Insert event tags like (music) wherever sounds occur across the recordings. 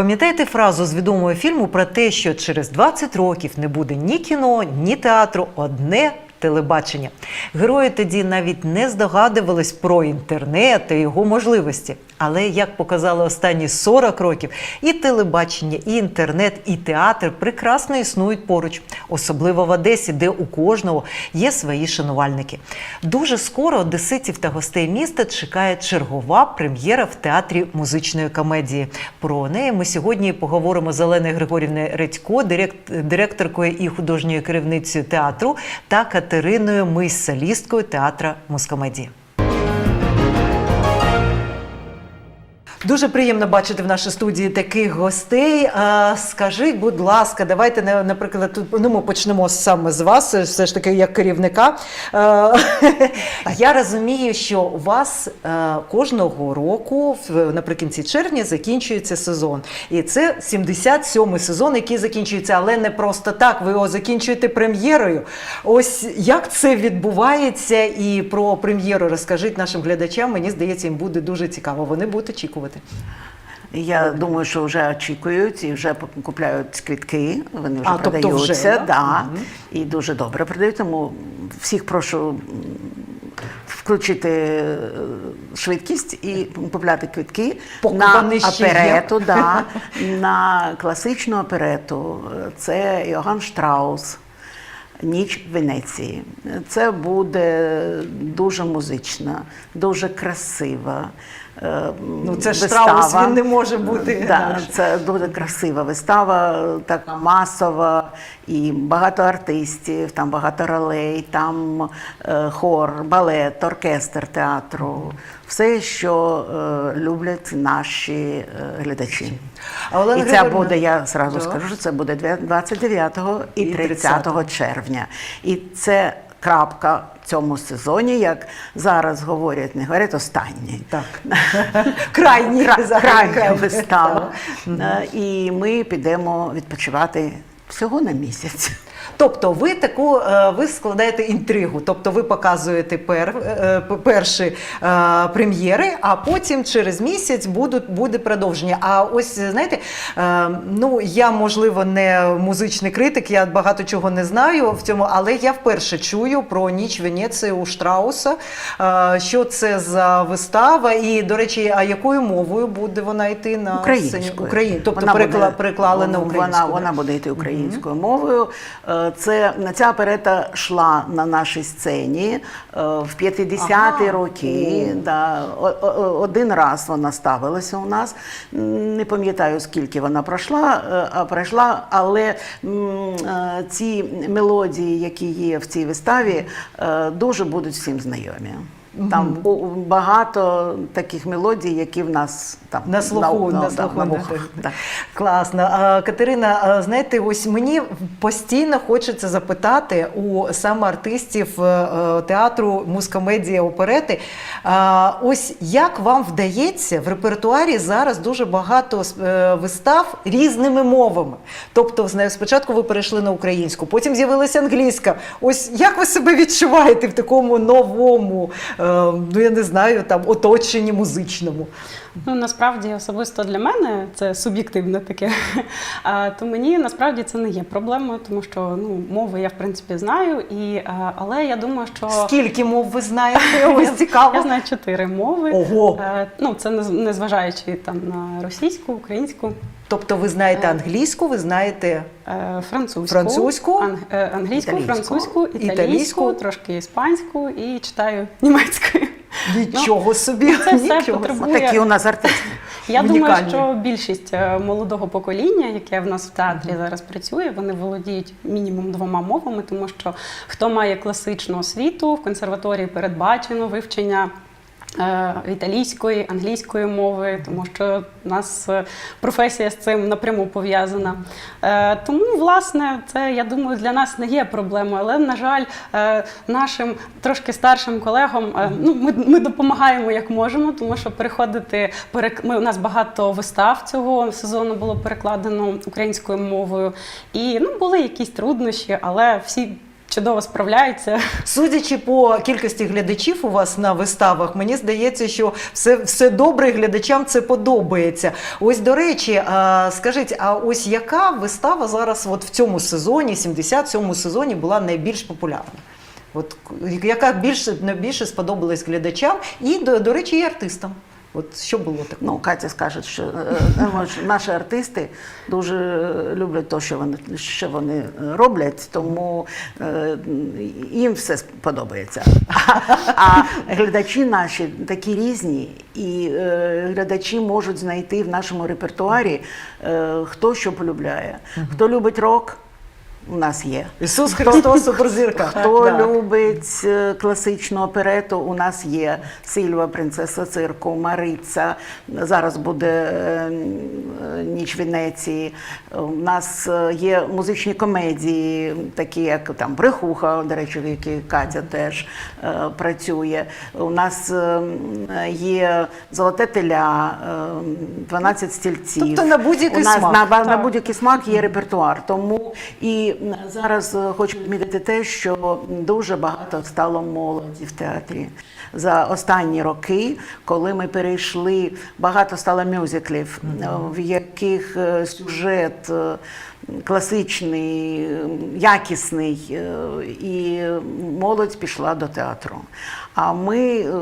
Пам'ятаєте фразу з відомого фільму про те, що через 20 років не буде ні кіно, ні театру, одне телебачення. Герої тоді навіть не здогадувались про інтернет та його можливості. Але як показали останні 40 років, і телебачення, і інтернет, і театр прекрасно існують поруч, особливо в Одесі, де у кожного є свої шанувальники. Дуже скоро одеситів та гостей міста чекає чергова прем'єра в театрі музичної комедії. Про неї ми сьогодні поговоримо з Оленою Григорівною Редько, директ- директоркою і художньою керівницею театру, та Катериною Мись, солісткою театра музкомедії. Дуже приємно бачити в нашій студії таких гостей. А, скажіть, будь ласка, давайте на- наприклад, тут ну, ми почнемо саме з вас, все ж таки як керівника. А, я розумію, що у вас е, кожного року, наприкінці червня, закінчується сезон. І це 77-й сезон, який закінчується, але не просто так. Ви його закінчуєте прем'єрою. Ось як це відбувається, і про прем'єру розкажіть нашим глядачам. Мені здається, їм буде дуже цікаво. Вони будуть очікувати. Я думаю, що вже очікують і вже купляють квітки. Вони вже А, тобто продаються. вже, да? да, І дуже добре продають. Тому всіх прошу включити е, швидкість і купляти квитки Поки на оперету, да, (laughs) на класичну оперету. Це Йоган Штраус. Ніч в Венеції. Це буде дуже музична, дуже красива. е, Ну, це ж. Штраус, він не може бути Да, це дуже красива вистава, така масова, і багато артистів, там багато ролей, там е, хор, балет, оркестр театру. Все, що е, люблять наші е, глядачі. А Олена і це Григорівна- буде, я зразу Да. скажу, це буде 29 і І 30 червня. І це крапка цьому сезоні, як зараз говорять, не говорять останній. Так. (laughs) Крайні крайня вистава. Е, І ми підемо відпочивати всього на місяць. Тобто ви таку е, ви складаєте інтригу, тобто ви показуєте пер, е, перші е, прем'єри, а потім через місяць будуть буде продовження. А ось знаєте, ну я можливо не музичний критик, я багато чого не знаю в цьому, але я вперше чую про ніч Венеції у Штрауса. Що це за вистава? І до речі, а якою мовою буде вона йти на Українською. Україн... Тобто Вона перекла... буде- переклали на українську. Вона, вона буде йти українською мовою. Е, Це ця оперета йшла на нашій сцені е, в 50-ті Ага. роки. Да. Один раз вона ставилася у нас. Не пам'ятаю, скільки вона пройшла, е, а пройшла, але ці мелодії, які є в цій виставі, дуже будуть всім знайомі. Там у- у- багато таких мелодій, які в нас там На слуху, на, да, слуху. на на вухах. Да. Класно. А, Катерина, а, знаєте, ось мені постійно хочеться запитати у саме артистів е, е, театру музкомедія оперети. А, Ось як вам вдається в репертуарі зараз дуже багато е, вистав різними мовами. Тобто, знаю, спочатку ви перейшли на українську, потім з'явилася англійська. Ось як ви себе відчуваєте в такому новому, ну я не знаю, там оточенні музичному? Ну насправді особисто для мене це суб'єктивне таке. А, то мені насправді це не є проблемою, тому що ну мови я в принципі знаю, і а, але я думаю, що Скільки мов ви знаєте? (laughs) Ось цікаво. я знаю чотири мови. Ого! Е, Ну це не зважаючи там на російську, українську, Тобто ви знаєте англійську, ви знаєте е, французьку, Французьку? ан- е, англійську, Італійську. французьку, італійську, Італійську. трошки іспанську і читаю німецькою. нічого собі. це все нічого. потребує- Такі у нас артисти. Я Унікальні. думаю, що більшість е, молодого покоління, яке в нас в театрі зараз працює, вони володіють мінімум двома мовами, тому що хто має класичну освіту в консерваторії передбачено вивчення. Е, Італійської, англійської мови, тому що у нас е, професія з цим напряму пов'язана. Е, Тому, власне, це я думаю, для нас не є проблемою. Але, на жаль, нашим трошки старшим колегам ну, ми, ми допомагаємо як можемо, тому що переходити перек... ми, у нас багато вистав цього сезону було перекладено українською мовою. І ну, були якісь труднощі, але всі чудово справляються. Судячи по кількості глядачів у вас на виставах, мені здається, що все, все добре, глядачам це подобається. Ось до речі, а, скажіть, а ось яка вистава зараз, от в цьому сезоні, 77-му сезоні, була найбільш популярна? От яка більше найбільше сподобалась глядачам і, до, до речі, і артистам? От що було таке? Ну, Катя скаже, що е, е, наші артисти дуже люблять те, що вони, що вони роблять, тому е, їм все подобається. А, а глядачі наші такі різні, і е, глядачі можуть знайти в нашому репертуарі, е, хто що полюбляє. Хто любить рок, у нас є. Ісус Христос суперзірка. Хто любить е, класичну оперету, у нас є Сильва, принцеса цирку, Мариця. Зараз буде е, е, Ніч Венеції. У нас є музичні комедії, такі як там Брехуха, до речі, в якій Катя теж працює. У нас є Золоте теля, е, 12 стільців. Тобто на будь-який смак. на, на будь-який смак є репертуар. Тому і м, зараз е, хочу відмітити те, що дуже багато стало молоді в театрі. За останні роки, коли ми перейшли, багато стало мюзиклів, в яких е, сюжет е, класичний, якісний, е, і молодь пішла до театру. А ми е,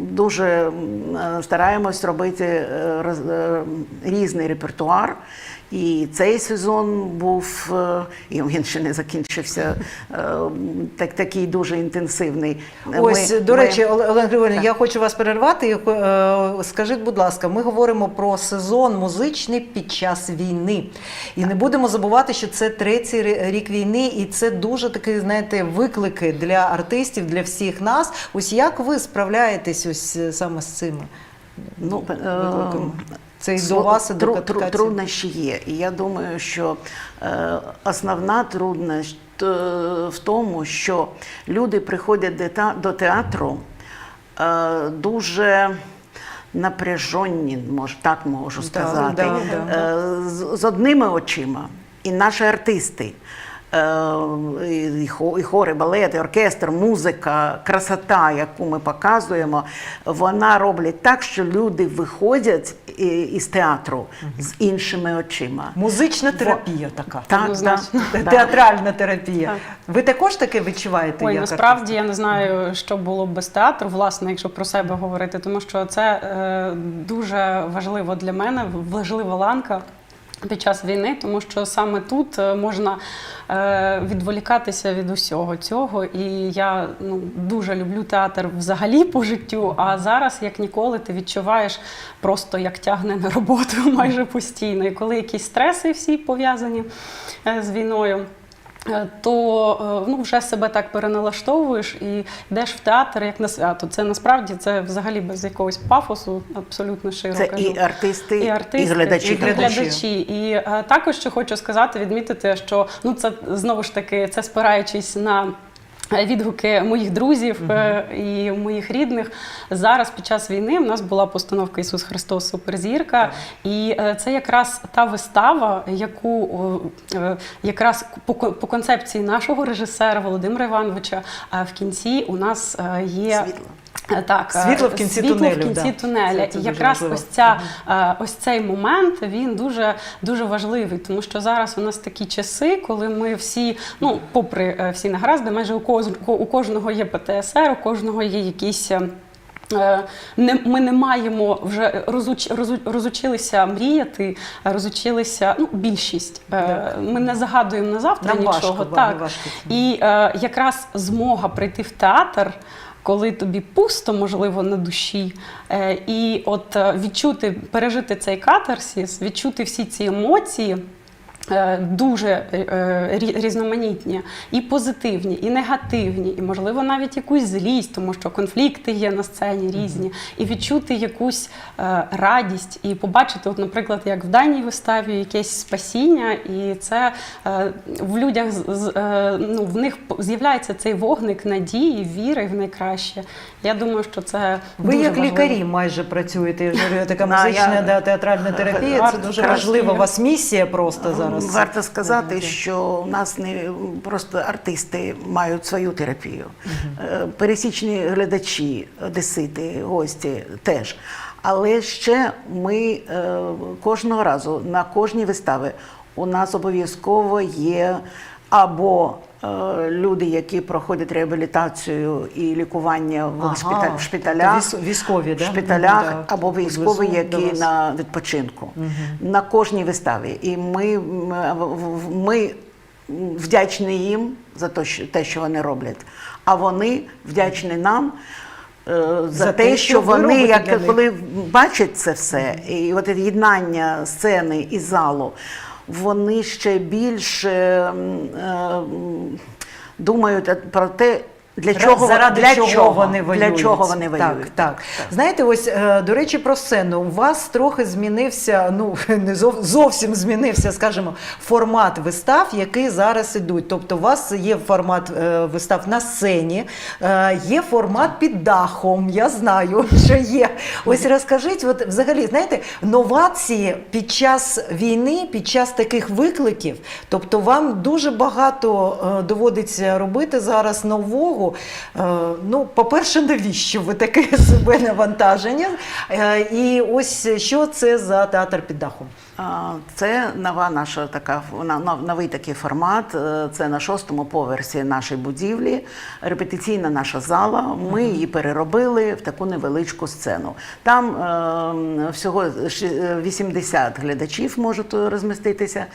дуже е, стараємось робити різний репертуар. І цей сезон був, і він ще не закінчився, так, такий дуже інтенсивний. Ось, Ми- до речі, Оле- Олена Григорівна, я хочу вас перервати. Скажіть, будь ласка, ми говоримо про сезон музичний під час війни. І не будемо забувати, що це третій рік війни, і це дуже такі, знаєте, виклики для артистів, для всіх нас. Ось як ви справляєтесь ось е, саме з цими? Ну, е, викликами? Це і до вас, і до тру- труднощі є. І я думаю, що е, основна трудність е, в тому, що люди приходять до театру е, дуже напряжені, може, так можу сказати, да, да. е, з, з одними очима. І наші артисти. Е, І хо- і хори, балет, і оркестр, музика, красота, яку ми показуємо, вона роблять так, що люди виходять із театру з іншими очима. Музична терапія така. Так, да. Театральна терапія. Так. Ви також таке відчуваєте? Ой, як насправді я не знаю, що було б без театру, власне, якщо про себе говорити, тому що це е, дуже важливо для мене, важлива ланка. Під час війни, тому що саме тут е, можна е, відволікатися від усього цього. І я ну, дуже люблю театр взагалі по життю. А зараз, як ніколи, ти відчуваєш просто як тягне на роботу (laughs) майже постійно. І коли якісь стреси всі пов'язані е, з війною. Е, То е, ну, вже себе так переналаштовуєш і йдеш в театр як на свято. Це насправді це взагалі без якогось пафосу, абсолютно широко. Це кажу. і артисти, і, І глядачі. і глядачі. І а, також що хочу сказати, відмітити, що ну це знову ж таки це спираючись на. Відгуки моїх друзів е, і моїх рідних. Зараз під час війни в нас була постановка Ісус Христос. Суперзірка, і е, це якраз та вистава, яку е, якраз по, концепції нашого режисера Володимира Івановича в кінці у нас є Світло. Е, Так, е, Світло в кінці світло тунелю, в кінці да. тунеля. Це- це і якраз важливо. ось ця е, ось цей момент він дуже дуже важливий, тому що зараз у нас такі часи, коли ми всі, ну попри всі негаразди, майже у кожного у кожного є ПТСР, у кожного є якісь. Не, ми не маємо вже розуч, розу- розучилися мріяти, розучилися ну, більшість. Е, Ми не загадуємо на завтра Нам нічого. вам так. важко. І е, якраз змога прийти в театр, коли тобі пусто, можливо, на душі, е, і от е, відчути, пережити цей катарсіс, відчути всі ці емоції. Е, Дуже е, різноманітні, і позитивні, і негативні, і можливо навіть якусь злість, тому що конфлікти є на сцені різні, і відчути якусь е, радість, і побачити, от, наприклад, як в даній виставі якесь спасіння, і це в людях ну, в них з'являється цей вогник надії, віри в найкраще. Я думаю, що це Ви дуже як важливо. лікарі майже працюєте. Я ж така музична да, театральна терапія. Це дуже. У вас місія просто зараз. Варто сказати, що у нас не просто артисти мають свою терапію. Е, Пересічні глядачі, одесити, гості теж. Але ще ми е, кожного разу на кожній виставі у нас обов'язково є або люди, які проходять реабілітацію і лікування в, Ага, шпиталях, тобто віс- військові, да? шпиталях Так, або військові, які на відпочинку на кожній виставі. І ми, в- ми вдячні їм за те, що, вони роблять. А вони вдячні нам. е, За, те, що, вони, як коли бачать це все, і от єднання сцени і залу, вони ще більше е, думають про те, для чого, заради для чого, чого вони воюють. Для чого вони так, воюють. Так, Знаєте, ось е, до речі, про сцену. У вас трохи змінився, ну (laughs) не зов- зовсім змінився, скажімо, формат вистав, які зараз ідуть. Тобто, у вас є формат е, вистав на сцені, е, є формат під дахом. Я знаю, (laughs) що є. Ось розкажіть, от взагалі, знаєте, новації під час війни, під час таких викликів. Тобто, вам дуже багато доводиться робити зараз нового. Е, ну, по-перше, навіщо ви таке (laughs) себе навантаження? Е, і ось що це за театр під дахом? Це нова наша така новий такий формат. Е, Це на шостому поверсі нашої будівлі. Репетиційна наша зала. Ми її переробили в таку невеличку сцену. Там е, всього е, 80 глядачів можуть розміститися.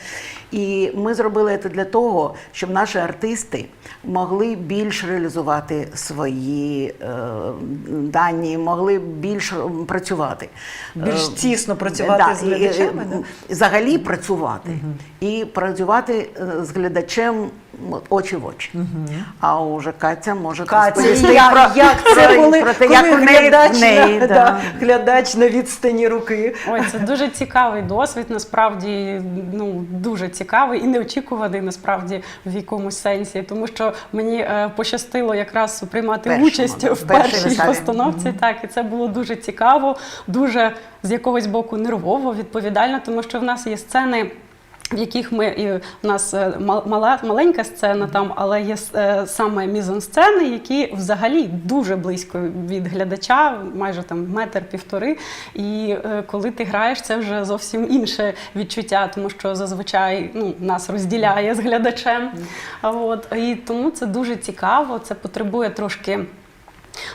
І ми зробили це для того, щоб наші артисти могли більш реалізувати свої е, дані, могли більш працювати. Більш Е, тісно працювати да, з і- і- взагалі працювати і працювати е, з глядачем очі в очі. А уже Катя може Катя, розповісти як, про, як це про- коли, про те, коли як у неї, глядач, в неї на, да. да, глядач на відстані руки? Ой, це дуже цікавий досвід. Насправді ну дуже цікавий і неочікуваний насправді в якомусь сенсі, тому що мені е, пощастило якраз приймати Першому, участь да, в першій постановці. Так, і це було дуже цікаво, дуже з якогось боку нервово, відповідально, тому що в нас є сцени. В яких ми і в нас е, мала маленька сцена там, але є е, саме мізансцени, які взагалі дуже близько від глядача, майже там метр півтори. І е, коли ти граєш, це вже зовсім інше відчуття, тому що зазвичай ну, нас розділяє з глядачем. А От і тому це дуже цікаво. Це потребує трошки.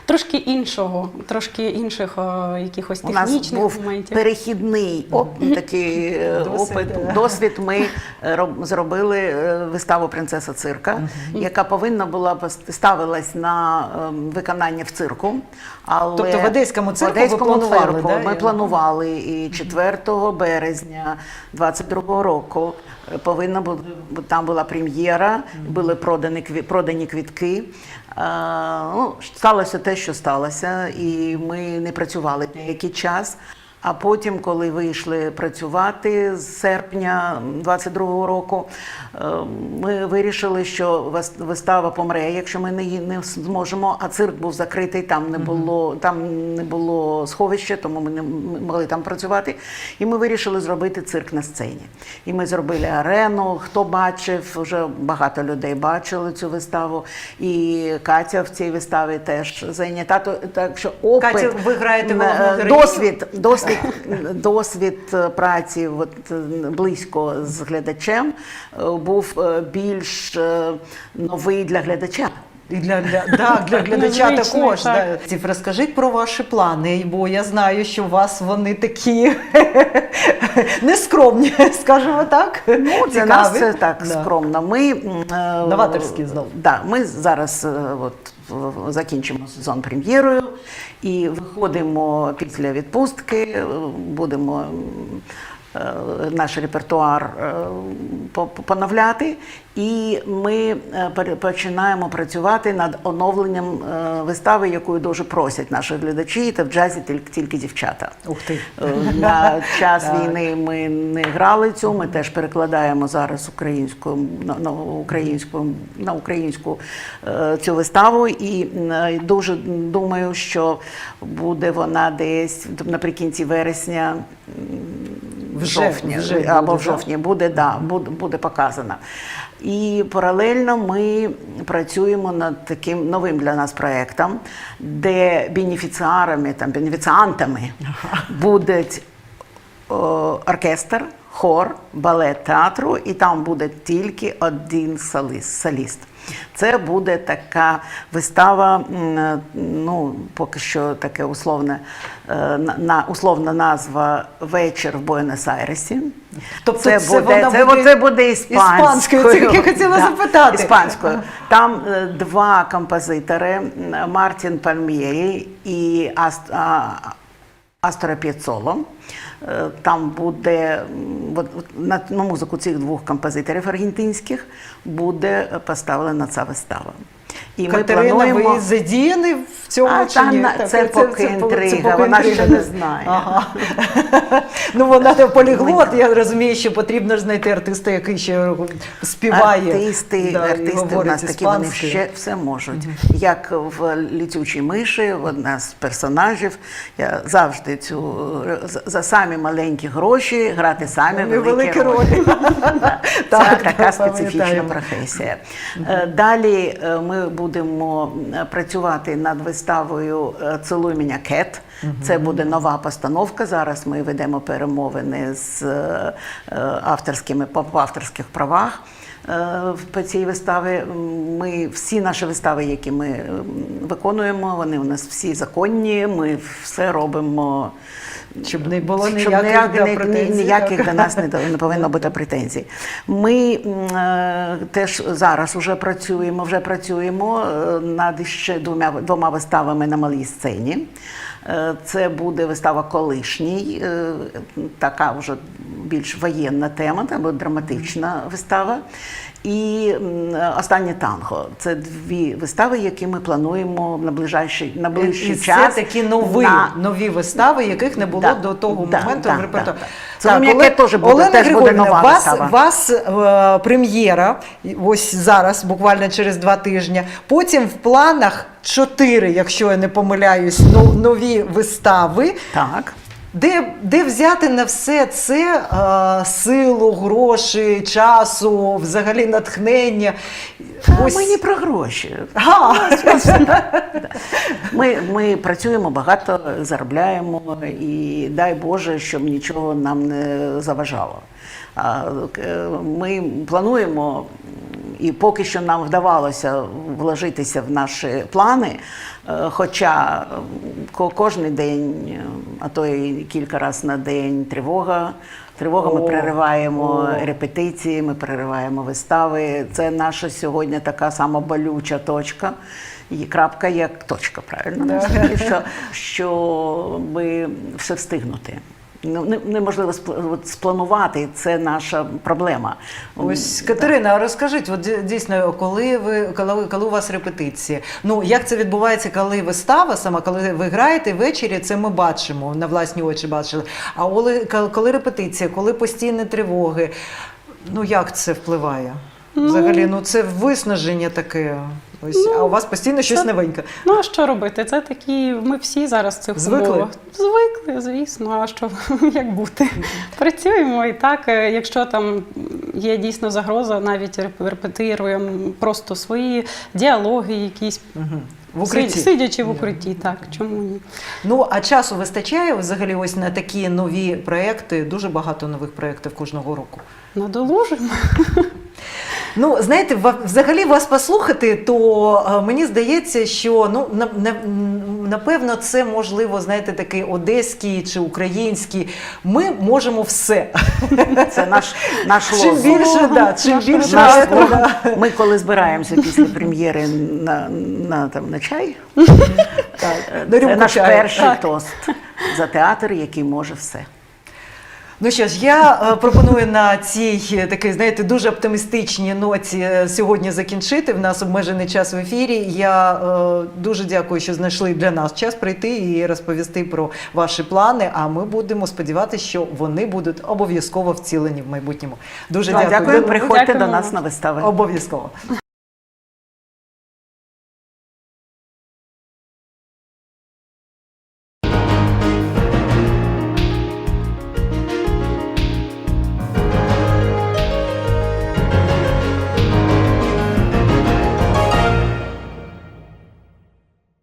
Трошки іншого, трошки інших е, якихось У нас технічних був моментів. перехідний оп- такий е, (laughs) опит, досвід. Ми е, роб- зробили е, виставу Принцеса цирка, яка повинна була пос- ставилась на ем, виконання в цирку. Але Тобто в Одеському цирку в Одеському ви планували, цирку да, ми планували і 4 березня 22 року повинна була там була прем'єра, були продані продані квітки. Е, Ну, сталося те, що сталося, і ми не працювали деякий час. А потім, коли вийшли працювати з серпня 22-го року, е, ми вирішили, що вис- вистава помре, якщо ми не, не зможемо. А цирк був закритий, там не було, там не було сховища, тому ми не могли там працювати. І ми вирішили зробити цирк на сцені. І ми зробили арену. Хто бачив, вже багато людей бачили цю виставу. І Катя в цій виставі теж зайнята. Так що опит, Катя, ви граєте е, досвід, досвід, досвід е, праці от, е, близько з глядачем е, був більш новий для глядача. І для, для, да, для глядача Незвичний, також. так. Да. Розкажіть про ваші плани, бо я знаю, що у вас вони такі (laughs) нескромні, скажімо так. Ну, для нас це так Да. скромно. Ми Новаторські знову. Да, ми зараз от закінчимо сезон прем'єрою і виходимо після відпустки. Будемо наш репертуар е, по- по- поновляти, і ми е, починаємо працювати над оновленням е, вистави, якою дуже просять наші глядачі. Та в джазі тільки, тільки дівчата. Ух ти. Е, На (laughs) час війни ми не грали цю. Ми теж перекладаємо зараз українську на, українську на українську е, цю виставу. І е, дуже думаю, що буде вона десь наприкінці вересня. В жовтні вже або буде, в жовтні буде, да, буде, буде показана. І паралельно ми працюємо над таким новим для нас проєктом, де бенефіціарами, там, бенефіціантами будуть о, оркестр, хор, балет театру, і там буде тільки один соліст. соліст. Це буде така вистава, ну поки що таке условне, е, на, на- условна назва Вечір в Буенос-Айресі. Тобто це, це буде, це, буде це буде іспанською. іспанською, це я (laughs) хотіла запитати. Іспанською. Там е, два композитори: Мартін Пальмєрі і Аст, а, Астора П'єцоло. Е, Там буде на, на музику цих двох композиторів аргентинських буде поставлена ця вистава. І Катерина, ви задіяні в цьому А, чи та ні? Так, це поки інтрига, вона ще не знає. Ага. (laughs) ну вона не поліглот, я розумію, що потрібно ж знайти артиста, який ще співає. Артисти, да, артисти говорить нас такі, вони ще все можуть. Як в літючій миші, одна з персонажів. Я завжди цю за- самі маленькі гроші грати самі великі, ролі. (laughs) Це Так, така специфічна професія. Е, Далі е, ми будемо е, працювати над виставою Цілуй мене Кет. Це буде нова постановка. Зараз ми ведемо перемовини з е, авторськими по авторських правах. е, По цій виставі ми всі наші вистави, які ми виконуємо, вони у нас всі законні. Ми все робимо Щоб не було щоб ніяких, ніяк- да, ні- претензій, ніяких так. до нас не, (laughs) не повинно бути претензій. Ми е, теж зараз вже працюємо, вже працюємо е, над ще двома, двома виставами на малій сцені. Е, Це буде вистава колишній, е, така вже більш воєнна тема, це буде драматична вистава. І останнє танго. Це дві вистави, які ми плануємо на ближайший, на ближчий І час. це такі нові, на- нові вистави, яких не було Да, до того да, моменту да, в репертуарі. да. Це Оле- теж буде, Олена теж буде нова вас, вистава. вас е, прем'єра ось зараз, буквально через два тижні. Потім в планах чотири, якщо я не помиляюсь, но- нові вистави. Так. Де, де взяти на все це е, силу, гроші, часу, взагалі натхнення? Ось... Ми не про гроші. Га! Ми, ми працюємо багато, заробляємо, і дай Боже, щоб нічого нам не заважало. Е, Ми плануємо, і поки що нам вдавалося вложитися в наші плани. е, Хоча ко- кожен день, а то і кілька разів на день тривога. Тривога ми перериваємо репетиції, ми перериваємо вистави. Це наша сьогодні така сама болюча точка. І крапка як точка, правильно? Да. Що, щоб все встигнути. Ну, неможливо спланувати, це наша проблема. Ось Катерина, а розкажіть, от дійсно, коли ви коли, коли у вас репетиції? Ну як це відбувається, коли вистава сама, коли ви граєте ввечері, це ми бачимо на власні очі бачили. А коли, коли репетиція, коли постійні тривоги, ну як це впливає? Взагалі, ну це виснаження таке. Ось, а у вас постійно щось це- новеньке. Ну а що робити? Це такі. Ми всі зараз в цих Звикли? умовах. Звикли, звісно. А що (laughs) як бути? Працюємо і так. е, Якщо там є дійсно загроза, навіть реп- репетируємо просто свої діалоги, якісь Угу. В укритті. Сидячи в укритті. Так чому ні? Ну а часу вистачає взагалі ось на такі нові проекти. Дуже багато нових проєктів кожного року. Надолужимо. (laughs) Ну, знаєте, взагалі вас послухати, то е, мені здається, що ну на, на, напевно це можливо, знаєте, такий одеський чи український. Ми можемо все. Це наш, наш Чим лозунг. більше, да, чим більше Наш це, да. Ми коли збираємося після прем'єри на, на, там, на чай, Так, це рюмку наш перший Так. тост за театр, який може все. Ну що ж, я е, пропоную на цій е, такій, знаєте, дуже оптимістичній ноті е, сьогодні закінчити. В нас обмежений час в ефірі. Я е, дуже дякую, що знайшли для нас час прийти і розповісти про ваші плани. А ми будемо сподіватися, що вони будуть обов'язково вцілені в майбутньому. Дуже Дякую, дякую. приходьте до нас на вистави. Обов'язково.